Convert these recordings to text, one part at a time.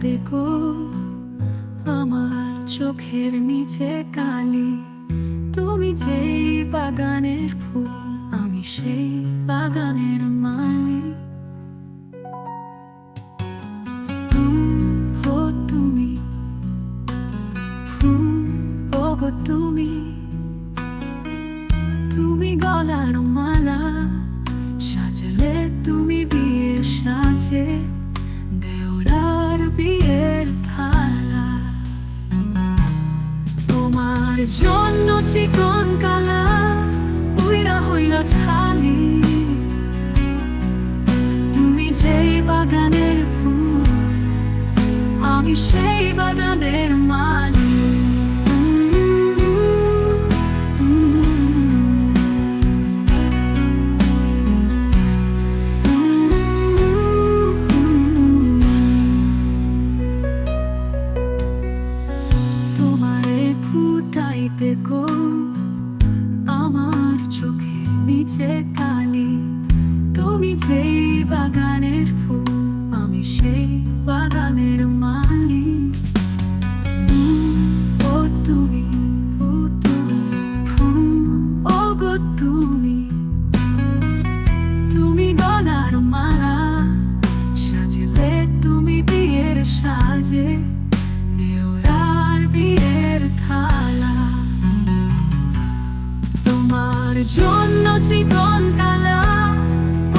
থেকো আমার চোখের নিচে কালি। তুমি যেই বাগানের ফুল, আমি সেই বাগানের মালি। তুমি তুমি তুমি গলার মালা। জন্য চিকন কালা উইরা হইল ছালি তুমি যেই বাগানের ফুল আমি সেই বাগানের মালি গো আমার চোখে নিচে কালি। তুমি যেই বাগানের ফুল আমি সেই বাগানের জন্য চিকন কালা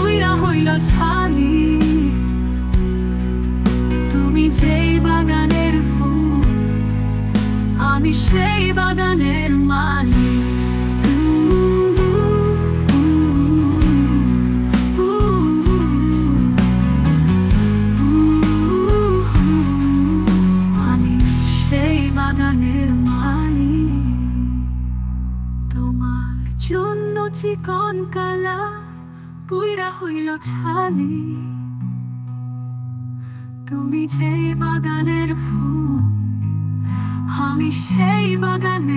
উইরা হইল ছালি তুমি যেই বাগানের ফুল আমি সেই বাগানের চিকন কালা পুইরা হইল ছালি তুমি যে বাগানের ফুল আমি সেই বাগানের মা